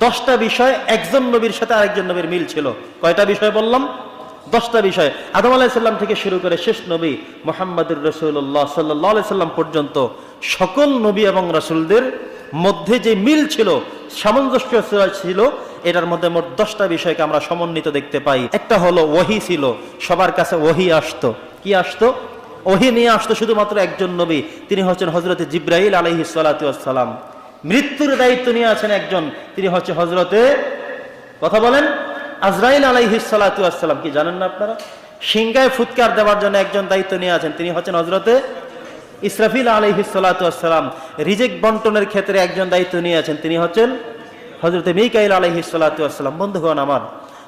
দশটা বিষয়, একজন নবীর সাথে আরেকজন নবীর মিল ছিল। কয়টা বিষয় বললাম? দশটা বিষয়। আদম আলাহিসাল্লাম থেকে শুরু করে শেষ নবী মোহাম্মদুর রসুল্লাহ সাল্লাহ সাল্লাম পর্যন্ত সকল নবী এবং রসুলদের মধ্যে যে মিল ছিল, সামঞ্জস্য ছিল, এটার মধ্যে মোট দশটা বিষয়কে আমরা সমন্বিত দেখতে পাই। একটা হলো ওহি ছিল, সবার কাছে ওহি আসতো। কি আসতো? ওহি নিয়ে আসতো শুধুমাত্র একজন নবী, তিনি হচ্ছেন হজরতে জিব্রাহিল আলহি মৃত্যুর দায়িত্ব নিয়ে আছেন একজন। তিনি হচ্ছে হজরতে কথা বলেন? আজরাইল আলাইহি সালাম কি জানেন না আপনারা? সিংগায় ফুৎকার দেওয়ার জন্য একজন দায়িত্ব নিয়ে আছেন। তিনি হচ্ছেন হজরতে ইসরাফিল আলাইহি সালাম রিজেক বন্টনের ক্ষেত্রে একজন দায়িত্ব নিয়ে আছেন। তিনি হচ্ছেন হজরতে মিকাইল আলাইহি সালাম বন্ধুগণ আমার,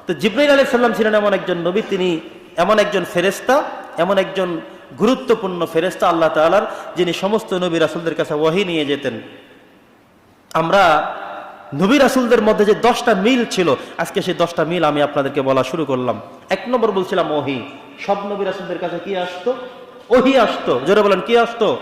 তো জিব্রাইল আলাইহিস সালাম ছিলেন এমন একজন নবী। তিনি এমন একজন ফেরেস্তা এমন একজন গুরুত্বপূর্ণ ফেরেস্তা আল্লাহ তাআলার, যিনি সমস্ত নবী রাসূলদের কাছে ওয়াহি নিয়ে যেতেন। আমরা নবী রাসুলদের মধ্যে যে দশটা মিল ছিল, আজকে সেই দশটা মিল আমি আপনাদেরকে বলা শুরু করলাম। এক নম্বর বলছিলাম ওহি। সব নবী রাসুলদের কাছে কি আসতো? ওহি আসতো। জোরে বলেন, কি আসতো?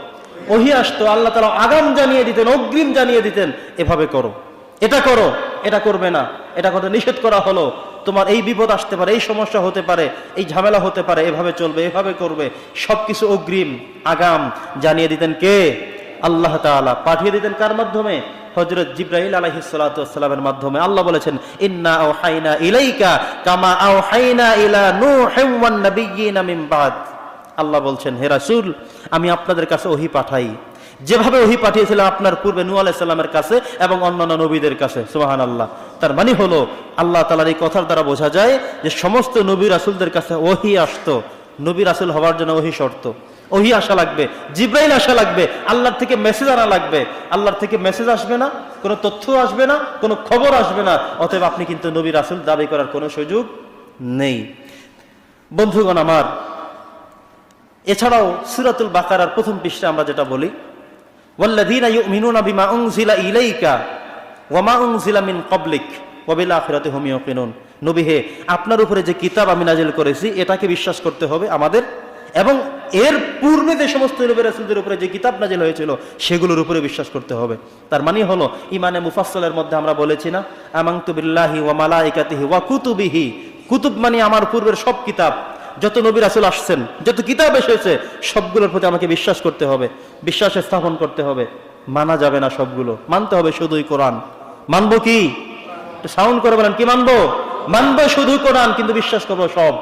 ওহি আসতো। আল্লাহ তালা আগাম জানিয়ে দিতেন, অগ্রিম জানিয়ে দিতেন, এভাবে করো। এটা করো, এটা করবে না। এটা করতে নিষেধ করা হলো। তোমার এই বিপদ আসতে পারে, এই সমস্যা হতে পারে, এই ঝামেলা হতে পারে, এভাবে চলবে, এভাবে করবে। সবকিছু অগ্রিম, আগাম। জানিয়ে দিতেন কে? আল্লাহ তাআলা পাঠিয়ে দিতেন কার মাধ্যমে? হজরত জিব্রাহিল আলাইহিসসালামের মাধ্যমে। আল্লাহ বলেছেন, ইন্না ও হাইনা ইলাইকা কামা আও হাইনা ইলা নূহিন ওয়ান নাবিয়্যিনা মিন বাদ। আল্লাহ বলছেন, হে রাসুল, আমি আপনাদের কাছে ওহি পাঠাই। যেভাবে ওহি পাঠিয়েছিলাম আপনার পূর্বে নূহ আলাইহিস সালামের কাছে এবং অন্যান্য নবীদের কাছে। সুবহানাল্লাহ। তার মানে হলো, আল্লাহ তালার এই কথার দ্বারা বোঝা যায় যে সমস্ত নবী রাসুলদের কাছে ওহি আসতো। নবী রাসুল হওয়ার জন্য ওহি শর্ত। ওহি আসা লাগবে, জিব্রাইল আসা লাগবে, আল্লাহর থেকে মেসেজ আনা লাগবে। আল্লাহর থেকে মেসেজ আসবে না, কোনো তথ্য আসবে না, কোনো খবর আসবে না, অতএব আপনি কিন্তু নবী রাসুল দাবি করার কোনো সুযোগ নেই। বন্ধুগণ আমার, এছাড়াও সুরাতুল বাকারার প্রথম পৃষ্ঠে আমরা যেটা বলি ইলাইকা মিন নবী হে, আপনার উপরে যে কিতাব আমি নাজিল করেছি, এটাকে বিশ্বাস করতে হবে আমাদের, এবং এর পূর্বে যে সমস্ত রাসূলদের উপরে যে কিতাব নাজিল হয়েছিল, সেগুলোর উপরে বিশ্বাস করতে হবে। তার মানে হলো ইমানে মুফাসসলের মধ্যে আমরা বলেছি না, আমানতু বিল্লাহি ওয়া মালাইকাতিহি ওয়া কুতুবিহি। কুতুব মানে আমার পূর্বের সব কিতাব। যত নবী রাসূল আসছেন, যত কিতাব এসেছে, সবগুলোর প্রতি আমাকে বিশ্বাস করতে হবে, বিশ্বাস স্থাপন করতে হবে। মানা যাবে না সবগুলো। মানতে হবে শুধুই কোরআন। মানবো কি? সাউন্ড করে বলেন, কি মানবো? মানবো শুধু কোরআন, কিন্তু বিশ্বাস করব সব।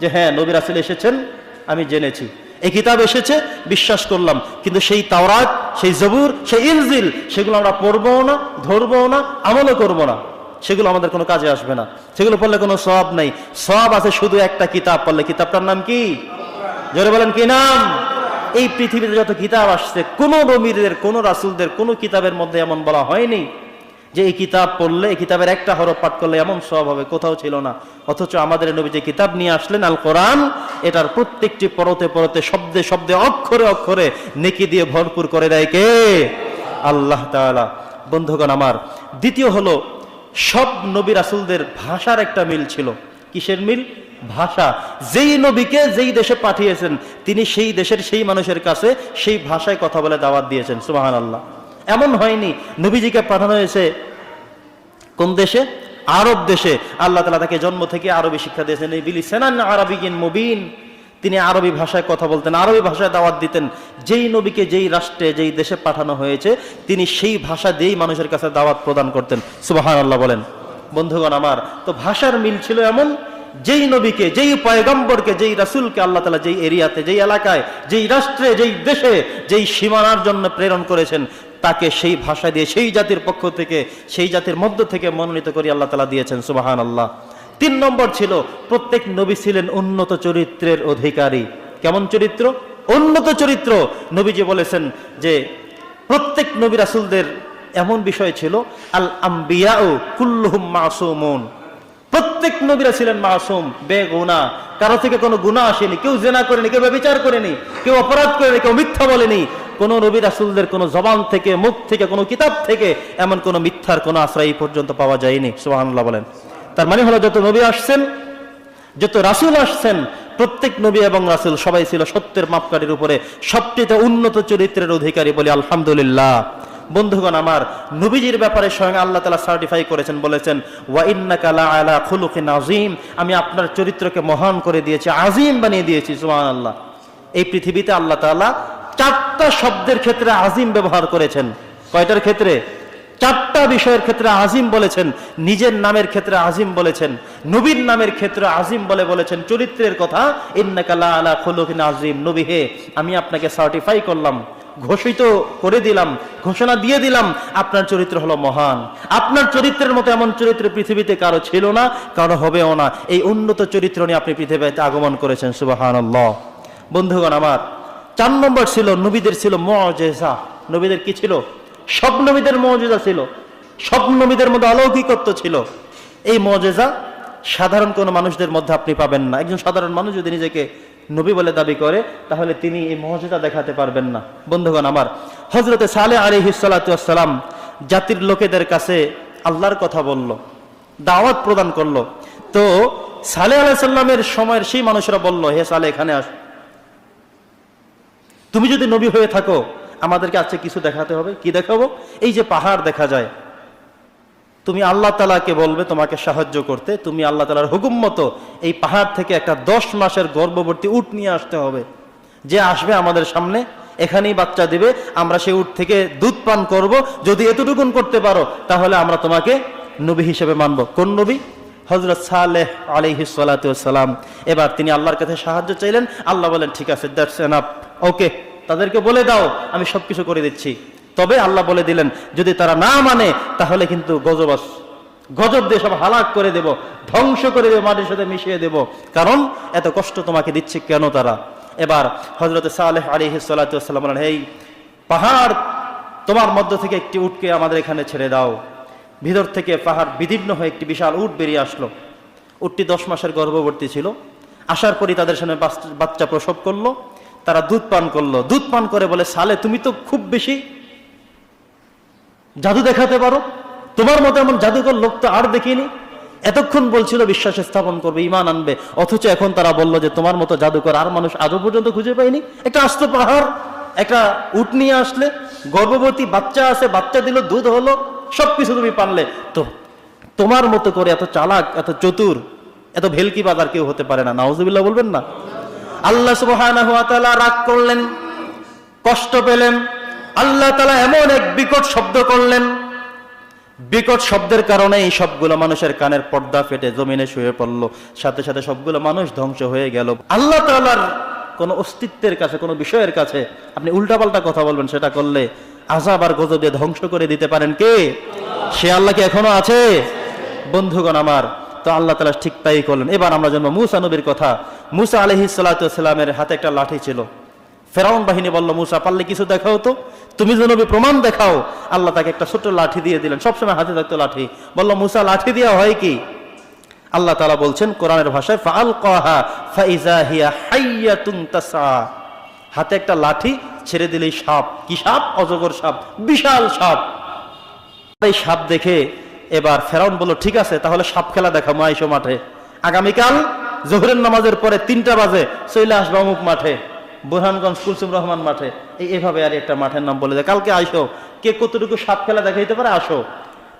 যে হ্যাঁ নবী রাসূল এসেছেন আমি জেনেছি। এই কিতাব এসেছে, বিশ্বাস করলাম। কিন্তু সেই তাওরাত, সেই জবুর, সেই ইনজিল, সেগুলো আমরা পড়ব না ধরবো না, আমলও করব না। সেগুলো আমাদের কোনো কাজে আসবে না। সেগুলো পড়লে কোনো সব নেই। সব আছে শুধু একটা কিতাব পড়লে। কিতাবটার নাম কি? জোরে বলেন, কি নাম? এই পৃথিবীতে যত কিতাব আসছে, কোনো নবীদের, কোনো রাসুলদের কোনো কিতাবের মধ্যে এমন বলা হয়নি। যে এই কিতাব পড়লে, এই কিতাবের একটা হরফ পাঠ করলে এমন সব হবে, কোথাও ছিল না। অথচ আমাদের নবী যে কিতাব নিয়ে আসলেন আল কোরআন এটার প্রত্যেকটি পরতে পরতে, শব্দে শব্দে, অক্ষরে অক্ষরে নেকি দিয়ে ভরপুর করে দেয় কে? আল্লাহ তাআলা। বন্ধুগণ আমার, দ্বিতীয় হলো, সব নবী রাসুলদের ভাষার একটা মিল ছিল। কিসের মিল? ভাষা। যেই নবীকে যেই দেশে পাঠিয়েছেন, তিনি সেই দেশের সেই মানুষের কাছে সেই ভাষায় কথা বলে দাওয়াত দিয়েছেন সুবাহান আল্লাহ এমন হয়নি। নবীজিকে পাঠানো হয়েছে কোন দেশে? আরব দেশে। আল্লাহ তালা তাকে জন্ম থেকে আরবি শিক্ষা দিয়েছেন। বিলি সেনান আরবিগিন মুবিন। তিনি আরবি ভাষায় কথা বলতেন, আরবি ভাষায় দাওয়াত দিতেন। যেই নবীকে, যেই রাষ্ট্রে, যেই দেশে পাঠানো হয়েছে, তিনি সেই ভাষা দিয়েই মানুষের কাছে দাওয়াত প্রদান করতেন। সুবাহান আল্লাহ বলেন। বন্ধুগণ আমার, তো ভাষার মিল ছিল এমন, যেই নবীকে, যেই পয়গম্বরকে, যেই রাসুলকে আল্লাহ তালা যেই এরিয়াতে, যেই এলাকায়, যেই রাষ্ট্রে, যেই দেশে, যেই সীমানার জন্য প্রেরণ করেছেন তাকে সেই ভাষা দিয়ে, সেই জাতির পক্ষ থেকে, সেই জাতির মধ্য থেকে মনোনীত করে আল্লাহ তালা দিয়েছেন সুবাহান আল্লাহ তিন নম্বর ছিল, প্রত্যেক নবী ছিলেন উন্নত চরিত্রের অধিকারী। কেমন চরিত্র? উন্নত চরিত্র। নবীজি বলেছেন যে, প্রত্যেক নবী রাসুলদের এমন বিষয় ছিল আল আম্বিয়া ও কুল্লুহুম মাসুমুন। প্রত্যেক নবীরা ছিলেন মাসুম, বেগুনা। কারও থেকে কোনো গুণা আসেনি, কেউ জেনা করেনি, কেউ বিচার করেনি, কেউ অপরাধ করেনি, কেউ মিথ্যা বলেনি। কোন নবী রাসুলদের কোনো জবান থেকে, মুখ থেকে, কোনো কিতাব থেকে এমন কোনো মিথ্যার কোনো আশ্রয় পর্যন্ত পাওয়া যায়নি। সুবহানাল্লাহ বলেন। তার মানে হলো, যত নবী আসছেন, যত রাসুল আসছেন, প্রত্যেক নবী এবং রাসুল সবাই ছিল সত্যের মাপকাঠির উপরে সবচেয়ে উন্নত চরিত্রের অধিকারী বলে আলহামদুলিল্লাহ। বন্ধুগণ, আমার নবীজির ব্যাপারে স্বয়ং আল্লাহ তালা সার্টিফাই করেছেন, বলেছেন, ওয়া ইন্নাকা লা আলা খুলুকিন আজিম আমি আপনার চরিত্রকে মহান করে দিয়েছি আজিম বানিয়ে দিয়েছি, সুবহানাল্লাহ। এই পৃথিবীতে আল্লাহ তাআলা চারটা শব্দের ক্ষেত্রে আজিম ব্যবহার করেছেন। কয়টার ক্ষেত্রে? চারটা বিষয়ের ক্ষেত্রে আজিম বলেছেন, নিজের নামের ক্ষেত্রে আজিম বলেছেন, নবীর নামের ক্ষেত্রে আজিম বলে বলেছেন, চরিত্রের কথা আলা আজিম নবী হে, আমি আপনাকে সার্টিফাই করলাম, ঘোষিত করে দিলাম, ঘোষণা দিয়ে দিলাম, আপনার চরিত্র হলো মহান। আপনার চরিত্রের মতো এমন চরিত্র পৃথিবীতে কারও ছিল না, কারও হবেও না। এই উন্নত চরিত্র নিয়ে আপনি পৃথিবীতে আগমন করেছেন সুবাহান বন্ধুগণ, আমার চার নম্বর ছিল নবীদের ছিল মজেজা। নবীদের কি ছিল? সব নবীদের মজেজা ছিল। সব নবীদের মধ্যে অলৌকিকত্ব ছিল। এই মজেজা সাধারণ কোনো মানুষদের মধ্যে আপনি পাবেন না। একজন সাধারণ মানুষ যদি নিজেকে নবী বলে দাবি করে, তাহলে তিনি এই মর্যাদা দেখাতে পারবেন না। বন্ধুগণ আমার হজরতে সালে আলী হিসালাম জাতির লোকেদের কাছে আল্লাহর কথা বলল, দাওয়াত প্রদান করল। তো সালে আলাহ সাল্লামের সময়ের সেই মানুষরা বলল, হে সালে এখানে আস। তুমি যদি নবী হয়ে থাকো, আমাদেরকে আজকে কিছু দেখাতে হবে? কি দেখাবো? এই যে পাহাড় দেখা যায়, তুমি আল্লাহ তালাকে বলবে তোমাকে সাহায্য করতে, তুমি আল্লাহ তালার হুকুম মতো এই পাহাড় থেকে একটা দশ মাসের গর্ভবর্তী উট নিয়ে আসতে হবে। যে আসবে আমাদের সামনে, এখানেই বাচ্চা দিবে, আমরা সেই উট থেকে দুধ পান করব, যদি এতটুকুন করতে পারো, তাহলে আমরা তোমাকে নবী হিসেবে মানব। কোন নবী? হজরত সালেহ আলিহি সালাম। এবার তিনি আল্লাহর কাছে সাহায্য চাইলেন, আল্লাহ বলেন, ঠিক আছে, দ্যাটস এনাফ। ওকে, তাদেরকে বলে দাও, আমি সবকিছু করে দিচ্ছি। তবে আল্লাহ বলে দিলেন, যদি তারা না মানে তাহলে কিন্তু গজবাস গজব দিয়ে সব হালাক করে দেব, ধ্বংস করে দেব, মাটির সাথে মিশিয়ে দেব। কারণ, এত কষ্ট তোমাকে দিচ্ছে কেন তারা? এবার হজরত সালেহ আলী সাল্লাম এই পাহাড়, তোমার মধ্য থেকে একটি উটকে আমাদের এখানে ছেড়ে দাও। ভিতর থেকে পাহাড় বিদীর্ণ হয়ে একটি বিশাল উট বেরিয়ে আসলো। উটটি দশ মাসের গর্ভবর্তী ছিল। আসার পরই তাদের সামনে বাচ- বাচ্চা প্রসব করল। তারা দুধ পান করল। দুধ পান করে বলে সালে তুমি তো খুব বেশি জাদু দেখাতে পারো। তোমার মতো এমন জাদুকর লোক তো আর দেখিনি। এতক্ষণ বলছিল, বিশ্বাস স্থাপন করবে ইমান আনবে। অথচ এখন তারা বলল যে, তোমার মতো জাদুকর আর মানুষ আজও পর্যন্ত খুঁজে পায়নি। একটা আস্ত পাহাড়, একটা উট নিয়ে আসলে, গর্ভবতী বাচ্চা আছে, বাচ্চা দিল, দুধ হলো, সবকিছু তুমি পারলে তো তোমার মতো করে এত চালাক, এত চতুর, এত ভেলকি বাজার কেউ হতে পারে না। নাউজুবিল্লাহ বলবেন না? আল্লাহ তাআলা রাগ করলেন, কষ্ট পেলেন, আল্লাহ তালা এমন এক বিকট শব্দ করলেন। বিকট শব্দের কারণে এই সবগুলো মানুষের কানের পর্দা ফেটে, জমিনে শুয়ে পড়ল। সাথে সাথে সবগুলো মানুষ ধ্বংস হয়ে গেল। আল্লাহ তালার কোন অস্তিত্বের কাছে, কোনো বিষয়ের কাছে আপনি উল্টাপাল্টা কথা বলবেন, সেটা করলে আজাব আর গজব দিয়ে ধ্বংস করে দিতে পারেন কে? সে আল্লাহ কি এখনও আছে? বন্ধুগণ আমার, তো আল্লাহ তালা ঠিক তাই করলেন। এবার আমরা জন্ম মুসা নবীর কথা। মুসা আলহি সাল্লামের হাতে একটা লাঠি ছিল। ফেরাউন বাহিনী বলল, মুসা, পারলে কিছু দেখাও তো। তুমি যে নবী, প্রমাণ দেখাও। আল্লাহ তাকে একটা ছোট্ট লাঠি দিয়ে দিলেন। সবসময় হাতে থাকতো লাঠি। বলল, মুসা, লাঠি দেওয়া হয় কি? আল্লাহ তালা বলছেন, কোরআনের ভাষায় ফাল কহা ফাইজা হিয়া হাইয়াতুন তাসা হাতে একটা লাঠি ছেড়ে দিলেই সাপ। কি সাপ? অজগর সাপ। বিশাল সাপ। এই সাপ দেখে এবার ফেরাউন বলল, ঠিক আছে, তাহলে সাপ খেলা দেখাবো আইসো মাঠে। আগামীকাল জোহরের নামাজের পরে তিনটা বাজে চলে আসবে অমুক মাঠে, বুরহানগঞ্জ কুলসুম রহমান মাঠে। এই এভাবে আর একটা মাঠের নাম বলে দেয়। কালকে আইসো, কে কতটুকু সাপ খেলা দেখাইতে পারে আসো।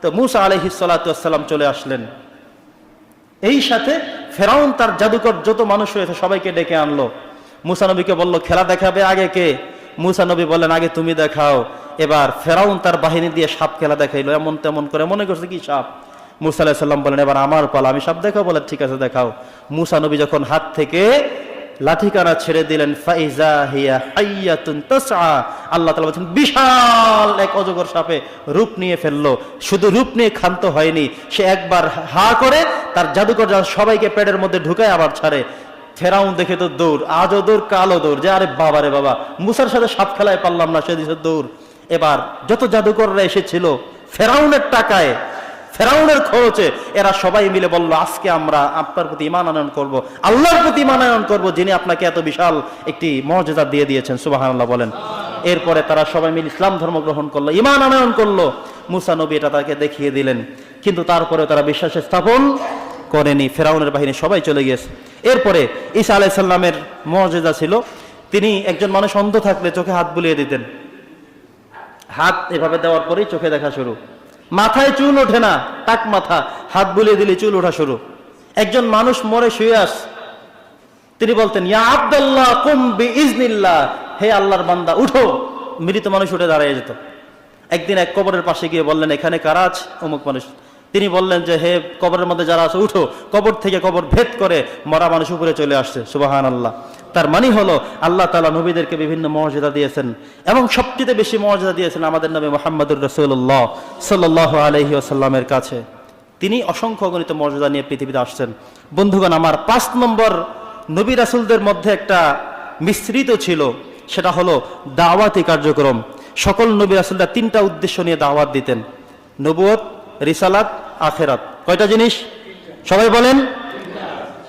তো মুসা আলহি সাল্লাম চলে আসলেন। এই সাথে ফেরাউন তার জাদুকর যত মানুষ হয়েছে সবাইকে ডেকে আনলো। মুসানবীকে বলল, খেলা দেখাবে আগে কে? মুসানবী বললেন, আগে তুমি দেখাও। এবার ফেরাউন তার বাহিনী দিয়ে সাপ খেলা দেখাইলো, এমন তেমন করে। মনে করছে কি সাপ? মুসা সাল্লাম বলেন, এবার আমার পালা, আমি সাপ দেখাও বলে, ঠিক আছে, দেখাও। মুসানবী যখন হাত থেকে লাঠিকানা ছেড়ে দিলেন, ফাইজা হিয়া হাইয়াতুন তাসআ, আল্লাহ তাআলা বলেন বিশাল এক অজগর সাপে রূপ নিয়ে ফেলল। শুধু রূপ নিয়ে ক্ষান্ত হয়নি, সে একবার হা করে তার জাদুকর যা সবাইকে পেটের মধ্যে ঢুকায় আবার ছাড়ে। ফেরাউন দেখে তো দৌড় আজও দৌড় কালো দৌড় যে, আরে বাবা রে বাবা, মুসার সাথে সাপ খেলায় পারলাম না, সে দিছে দৌড় এবার যত জাদুকররা এসেছিল, ফেরাউনের টাকায় ফেরাউনের খরচে এরা সবাই মিলে বলল, আজকে আমরা আপনার প্রতি ইমান আনয়ন করব, আল্লাহর প্রতি ইমান আনয়ন করব, যিনি আপনাকে এত বিশাল একটি মর্যাদা দিয়ে দিয়েছেন আল্লাহ বলেন। এরপরে তারা সবাই মিলে ইসলাম ধর্ম গ্রহণ করল ইমান আনয়ন করল। মুসা নবী এটা তাকে দেখিয়ে দিলেন, কিন্তু তারপরে তারা বিশ্বাস স্থাপন করেনি, ফেরাউনের বাহিনী সবাই চলে গিয়েছে। এরপরে ঈসা আলাইসাল্লামের মর্যাদা ছিল, তিনি একজন মানুষ অন্ধ থাকলে চোখে হাত বুলিয়ে দিতেন। হাত এভাবে দেওয়ার পরেই চোখে দেখা শুরু। মাথায় চুল ওঠে না টাক মাথা, হাত বুলিয়ে দিলে চুল ওঠা শুরু। একজন মানুষ মরে শুয়ে আস। তিনি বলতেন, ইয়া আব্দুল্লাহ, কুম বি ইজনিল্লাহ হে আল্লাহর বান্দা, উঠো। মৃত মানুষ উঠে দাঁড়িয়ে যেত। একদিন এক কবরের পাশে গিয়ে বললেন, এখানে কারা আছে? অমুক মানুষ। তিনি বললেন যে, হে কবরের মধ্যে যারা আছে, উঠো। কবর থেকে কবর ভেদ করে মরা মানুষ উপরে চলে আসছে। সুবাহান আল্লাহ তার মানে হলো, আল্লাহ তালা নবীদেরকে বিভিন্ন মর্যাদা দিয়েছেন এবং সবচেয়ে বেশি মর্যাদা দিয়েছেন আমাদের নবী মোহাম্মদুর রসুল্লাহ সাল্লাহ আলহি আসাল্লামের কাছে। তিনি অসংখ্য গণিত মর্যাদা নিয়ে পৃথিবীতে আসছেন। বন্ধুগণ, আমার পাঁচ নম্বর নবী রাসুলদের মধ্যে একটা মিশ্রিত ছিল, সেটা হলো দাওয়াতি কার্যক্রম। সকল নবী রাসুলরা তিনটা উদ্দেশ্য নিয়ে দাওয়াত দিতেন। নবুয়ত, রিসালাত, আখেরাত। কয়টা জিনিস? সবাই বলেন?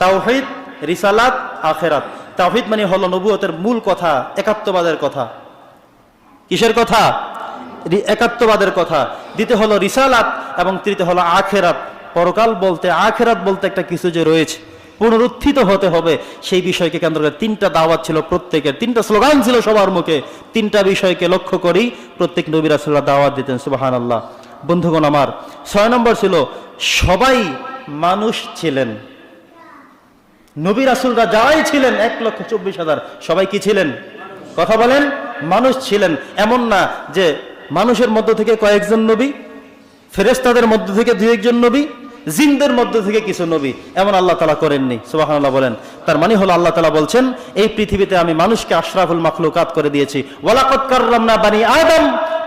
তাওহিদ, রিসালাত, আখেরাত। তাওহিদ মানে হলো নবুয়তের মূল কথা, একাত্মবাদের কথা। কিসের কথা? একাত্মবাদের কথা। দিতে হলো রিসালাত এবং তৃতীয় হলো আখেরাত। পরকাল বলতে, আখেরাত বলতে একটা কিছু যে রয়েছে, পুনরুত্থিত হতে হবে। সেই বিষয়কে কেন্দ্র করে তিনটা দাওয়াত ছিল প্রত্যেকের। তিনটা স্লোগান ছিল সবার মুখে। তিনটা বিষয়কে লক্ষ্য করেই প্রত্যেক নবী রাসুল্লাহ দাওয়াত দিতেন সুবাহান আল্লাহ বন্ধুগণ আমার, ছয় নম্বর ছিল, সবাই মানুষ ছিলেন। নবী রাসুলরা যারাই ছিলেন, এক লক্ষ চব্বিশ হাজার, সবাই কি ছিলেন? কথা বলেন, মানুষ ছিলেন। এমন না যে মানুষের মধ্য থেকে কয়েকজন নবী ফেরেস্তাদের মধ্য থেকে দুই একজন নবী, জিনদের মধ্য থেকে কিছু নবী। এমন আল্লাহ তালা করেননি সুবাহ বলেন। তার মানে হলো আল্লাহ তালা বলছেন, এই পৃথিবীতে আমি মানুষকে আশরাফুল মাখলুকাত করে দিয়েছি। ওয়ালাকত বানি আদম।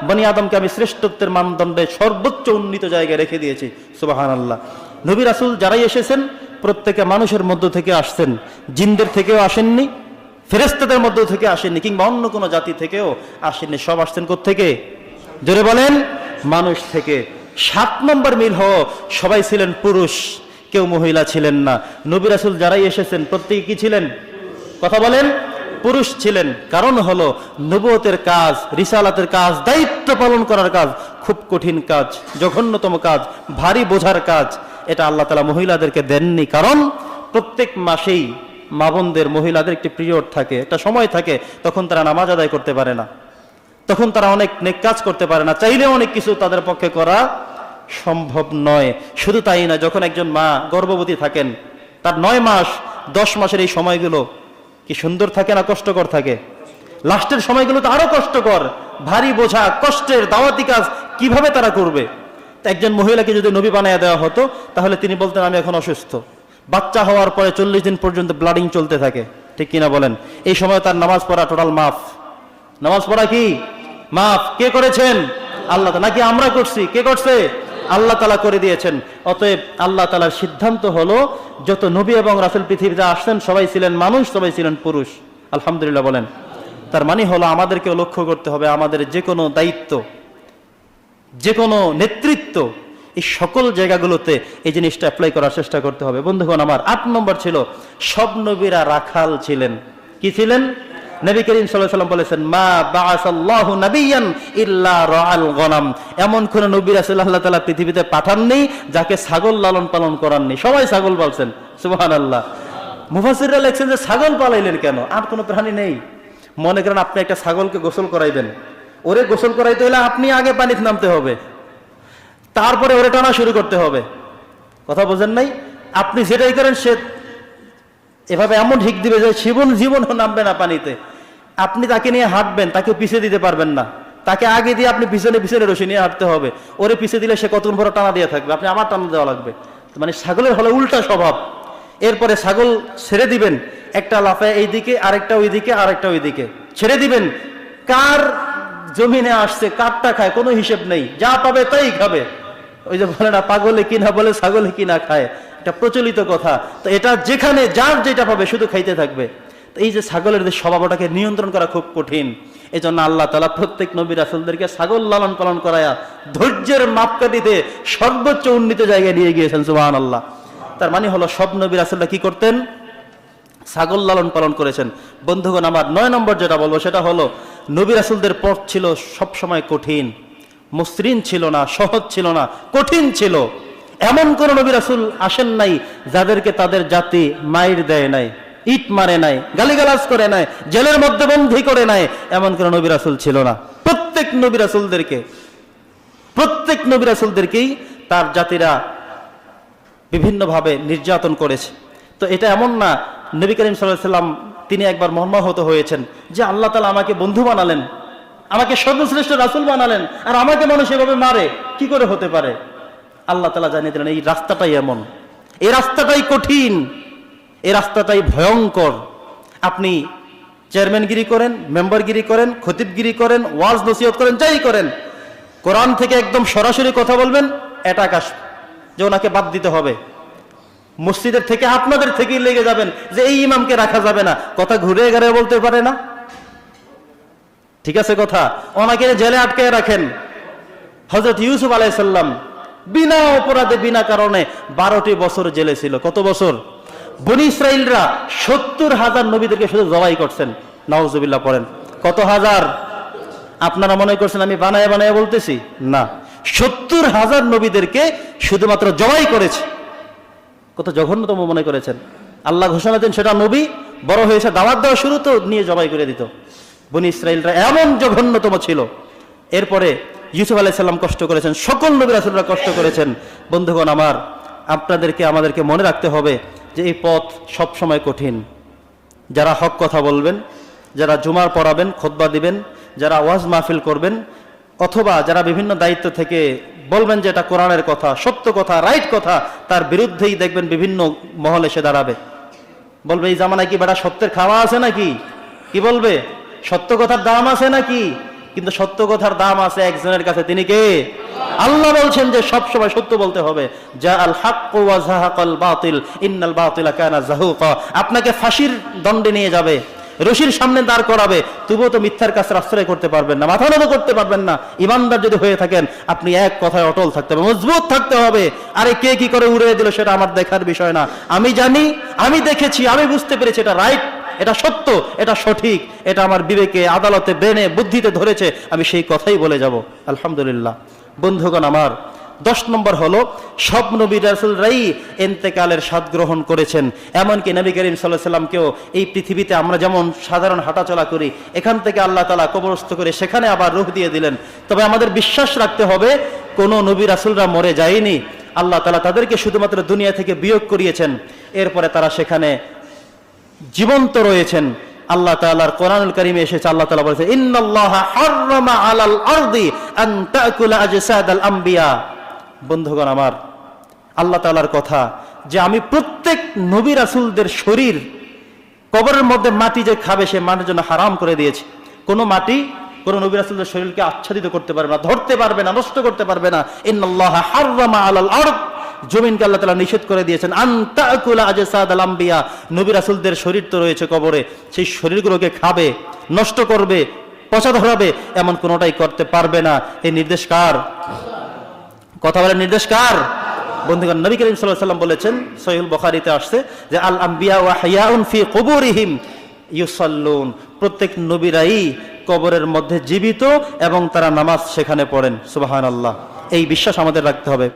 বানি আদমকে আমি শ্রেষ্ঠত্বের মানদণ্ডে সর্বোচ্চ উন্নীত জায়গায় রেখে দিয়েছি সুবাহান আল্লাহ নবী রাসুল যারাই এসেছেন প্রত্যেকে মানুষের মধ্য থেকে আসছেন, জিনদের থেকেও আসেননি ফেরেস্তাদের মধ্য থেকে আসেননি, কিংবা অন্য কোনো জাতি থেকেও আসেননি। সব আসছেন থেকে জোরে বলেন, মানুষ থেকে। সাত নম্বর মিল হ সবাই ছিলেন পুরুষ, কেউ মহিলা ছিলেন না। নবী রাসুল যারাই এসেছেন, প্রত্যেকে কি ছিলেন? কথা বলেন, পুরুষ ছিলেন। কারণ হলো নবতের কাজ, রিসালাতের কাজ, দায়িত্ব পালন করার কাজ, খুব কঠিন কাজ, জঘন্যতম কাজ, ভারী বোঝার কাজ। এটা আল্লাহ তালা মহিলাদেরকে দেননি। কারণ প্রত্যেক মাসেই মা বোনদের মহিলাদের একটি পিরিয়ড থাকে, একটা সময় থাকে, তখন তারা নামাজ আদায় করতে পারে না। তখন তারা অনেক নেক কাজ করতে পারে না। চাইলে অনেক কিছু তাদের পক্ষে করা সম্ভব নয়। শুধু তাই না যখন একজন মা গর্ভবতী থাকেন, তার নয় মাস, দশ মাসের এই সময়গুলো কি সুন্দর থাকে না কষ্টকর থাকে? লাস্টের সময়গুলো তো আরও কষ্টকর। ভারী বোঝা, কষ্টের, দাওয়াতি কাজ কীভাবে তারা করবে? একজন মহিলাকে যদি নবী বানায় দেওয়া হতো, তাহলে তিনি বলতেন, আমি এখন অসুস্থ। বাচ্চা হওয়ার পরে চল্লিশ দিন পর্যন্ত ব্লাডিং চলতে থাকে। ঠিক কিনা বলেন? এই সময় তার নামাজ পড়া টোটাল মাফ নামাজ পড়া কি? মাফ কে করেছেন? আল্লাহ। নাকি আমরা করছি? কে করছে? আল্লাহ তালা করে দিয়েছেন। অতএব আল্লাহ তালার সিদ্ধান্ত হলো, যত নবী এবং রাসুল পৃথিবীতে আসছেন, সবাই ছিলেন মানুষ, সবাই ছিলেন পুরুষ। আলহামদুলিল্লাহ বলেন। তার মানে হলো, আমাদেরকেও লক্ষ্য করতে হবে, আমাদের যে কোনো দায়িত্ব যে কোনো নেতৃত্ব এই সকল জায়গাগুলোতে এই জিনিসটা অ্যাপ্লাই করার চেষ্টা করতে হবে। বন্ধুগণ, আমার আট নম্বর ছিল সব নবীরা রাখাল ছিলেন। কি ছিলেন? নবী করিম সাল্লাম বলেছেন, মা ইল্লা গনাম। এমন কোন আল্লাহ পৃথিবীতে পাঠাননি, যাকে ছাগল লালন পালন করাননি। সবাই ছাগল পালছেন। সুবহানাল্লাহ। যে ছাগল পালাইলেন কেন? আর কোনো প্রাণী নেই। মনে করেন আপনি একটা ছাগলকে গোসল করাইবেন। ওরে গোসল করাইতে হলে আপনি আগে পানিতে নামতে হবে। তারপরে ওরে টানা শুরু করতে হবে। কথা বোঝেন নাই? আপনি যেটাই করেন, সে এভাবে এমন ঢিক দিবে যে জীবন নামবে না পানিতে। আপনি তাকে নিয়ে হাঁটবেন, তাকে পিছিয়ে দিতে পারবেন না। তাকে আগে দিয়ে আপনি পিছনে পিছনে রশি নিয়ে হাঁটতে হবে। ওরে পিছিয়ে দিলে সে কতক্ষণ পরে টানা দিয়ে থাকবে? আপনি আমার টানা দেওয়া লাগবে। মানে ছাগলের হলো উল্টা স্বভাব। এরপরে ছাগল ছেড়ে দিবেন, একটা লাফায় এইদিকে, আরেকটা ওইদিকে আরেকটা ওইদিকে। ছেড়ে দিবেন। কার জমিনে আসছে কারটা খায়, কোনো হিসেব নেই। যা পাবে তাই খাবে। ওই যে বলে না, পাগলে কিনা বলে ছাগলে কিনা খায়। এটা প্রচলিত কথা। তো এটা যেখানে যার যেটা পাবে, শুধু খাইতে থাকবে। এই যে ছাগলের যে স্বভাবটাকে নিয়ন্ত্রণ করা খুব কঠিন এই জন্য আল্লাহ তালা প্রত্যেক নবী রাসুলদেরকে ছাগল লালন পালন করায়া ধৈর্যের মাপকাঠিতে সর্বোচ্চ উন্নীত জায়গায় নিয়ে গিয়েছেন সুবাহ আল্লাহ তার মানে হলো, সব নবী রাসুল্লাহ কি করতেন? ছাগল লালন পালন করেছেন। বন্ধুগণ, আমার নয় নম্বর যেটা বলব, সেটা হলো নবী রাসুলদের পথ ছিল সবসময় কঠিন। মসৃণ ছিল না, সহজ ছিল না, কঠিন ছিল। এমন কোন নবী রাসুল আসেন নাই যাদেরকে তাদের জাতি মাইর দেয় নাই, ইট মারে নাই, গালিগালাজ করে নাই, জেলের মধ্যে বন্দি করে নাই, এমন কোন নবী রাসুল ছিল না। প্রত্যেক প্রত্যেক নবী রাসূলদেরকে, প্রত্যেক নবী রাসূলদেরকেই তার জাতিরা বিভিন্নভাবে নির্যাতন করেছে। তো এটা এমন না, নবী করিম সাল্লাহ সাল্লাম তিনি একবার মর্মাহত হয়েছেন যে আল্লাহ তালা আমাকে বন্ধু বানালেন, আমাকে সর্বশ্রেষ্ঠ রাসূল বানালেন, আর আমাকে মানুষ এভাবে মারে, কি করে হতে পারে? আল্লাহ তালা জানিয়ে দিলেন, এই রাস্তাটাই এমন, এই রাস্তাটাই কঠিন, এই রাস্তাটাই ভয়ঙ্কর। আপনি চেয়ারম্যানগিরি করেন, মেম্বারগিরি করেন, খতিবগিরি করেন, ওয়াজ নসিহত করেন, যাই করেন, কোরআন থেকে একদম সরাসরি কথা বলবেন এটা আকাশ যে ওনাকে বাদ দিতে হবে। মসজিদের থেকে আপনাদের থেকেই লেগে যাবেন যে এই ইমামকে রাখা যাবে না। কথা ঘুরে গেড়ে বলতে পারে না? ঠিক আছে কথা? ওনাকে জেলে আটকে রাখেন। হজরত ইউসুফ আলাইসাল্লাম বিনা অপরাধে, বিনা কারণে বারোটি বছর জেলে ছিল। কত বছর? বনি ইসরায়েলরা সত্তর হাজার নবীদেরকে শুধু জবাই করছেন। নওয়াজুবিল্লাহ পড়েন। কত হাজার? আপনারা মনে করছেন আমি বানায় বানায় বলতেছি? না। সত্তর হাজার নবীদেরকে শুধুমাত্র জবাই করেছে। কত জঘন্যতম মনে করেছেন। আল্লাহ ঘোষণা দেন, সেটা নবী বড় হয়েছে দাওয়াত দেওয়া শুরু তো নিয়ে জবাই করে দিত। বনি ইসরায়েলরা এমন জঘন্যতম ছিল। এরপরে ইউসুফ আলাইসাল্লাম কষ্ট করেছেন, সকল নবী রাসুলরা কষ্ট করেছেন। বন্ধুগণ আমার, আপনাদেরকে, আমাদেরকে মনে রাখতে হবে যে এই পথ সবসময় কঠিন। যারা হক কথা বলবেন, যারা জুমার পড়াবেন, খোদবা দিবেন, যারা ওয়াজ মাহফিল করবেন, অথবা যারা বিভিন্ন দায়িত্ব থেকে বলবেন যে এটা কোরআনের কথা, সত্য কথা রাইট কথা, তার বিরুদ্ধেই দেখবেন বিভিন্ন মহল এসে দাঁড়াবে। বলবে, এই জামানায় কি বেটা সত্যের খাওয়া আছে নাকি? কি বলবে? সত্য কথার দাম আছে নাকি? কিন্তু সত্য কথার দাম আছে একজনের কাছে, তিনি কে? আল্লাহ বলছেন যে সব সময় সত্য বলতে হবে। যা আল হক ওয়া জাহাকাল বাতিল, ইন্নাল বাতিলা কানা জাহুকা আপনাকে ফাঁসির দণ্ডে নিয়ে যাবে। রশির সামনে দাঁড় করাবে, তবুও তো মিথ্যার কাছে আশ্রয় করতে পারবেন না, মাথা নত করতে পারবেন না। ইমানদার যদি হয়ে থাকেন, আপনি এক কথায় অটল থাকতে হবে, মজবুত থাকতে হবে। আরে কে কি করে উড়ে দিল সেটা আমার দেখার বিষয় না। আমি জানি, আমি দেখেছি, আমি বুঝতে পেরেছি, এটা রাইট এটা সত্য, এটা সঠিক, এটা আমার বিবেকে, আদালতে, ব্রেনে, বুদ্ধিতে ধরেছে। আমি সেই কথাই বলে যাব। আলহামদুলিল্লাহ। বন্ধুগণ আমার দশ নম্বর হলো, সব নবী রাসুলরাই এন্তেকালের স্বাদ গ্রহণ করেছেন। এমনকি নবী করিম সাল্লাহ সাল্লামকেও এই পৃথিবীতে আমরা যেমন সাধারণ হাঁটাচলা করি, এখান থেকে আল্লাহ তালা কবরস্থ করে সেখানে আবার রূপ দিয়ে দিলেন। তবে আমাদের বিশ্বাস রাখতে হবে, কোনো নবী রাসুলরা মরে যায়নি। আল্লাহ তালা তাদেরকে শুধুমাত্র দুনিয়া থেকে বিয়োগ করিয়েছেন। এরপরে তারা সেখানে জীবন্ত রয়েছেন। আল্লাহ তাআলার কোরআনুল কারীমে এসেছে, আল্লাহ তাআলা বলেছে, ইন্নাল্লাহা হাররামা আলাল আরদি আন তাকুলা আজসাদাল আম্বিয়া। বন্ধুগণ আমার, আল্লাহ তাআলার কথা যে আমি প্রত্যেক নবী রাসূলদের শরীর কবরের মধ্যে মাটি যে খাবে সে মাটির জন্য হারাম করে দিয়েছে। কোনো মাটি কোন নবী রাসূলদের শরীরকে আচ্ছাদিত করতে পারবে না, ধরতে পারবে না, নষ্ট করতে পারবে না। ইন্নাল্লাহা হাররামা আলাল জমিনকে আল্লাহ তালা নিষেধ করে দিয়েছেন। আন্তাকুলা আজসাদ আলাম্বিয়া নবী রাসুলদের শরীর তো রয়েছে কবরে, সেই শরীরগুলোকে খাবে, নষ্ট করবে, পচা ধরাবে, এমন কোনোটাই করতে পারবে না। এই নির্দেশ কার? কথা বলার নির্দেশ কার? বন্ধুগণ, নবী করিম সাল্লাহ সাল্লাম বলেছেন সহিউল বখারিতে আসছে যে, আল আম্বিয়া ওয়া হায়াউন ফি কবরিহিম ইউসাল্লুন। প্রত্যেক নবীরাই কবরের মধ্যে জীবিত এবং তারা নামাজ সেখানে পড়েন। সুবাহান আল্লাহ এই বিশ্বাস আমাদের রাখতে হবে।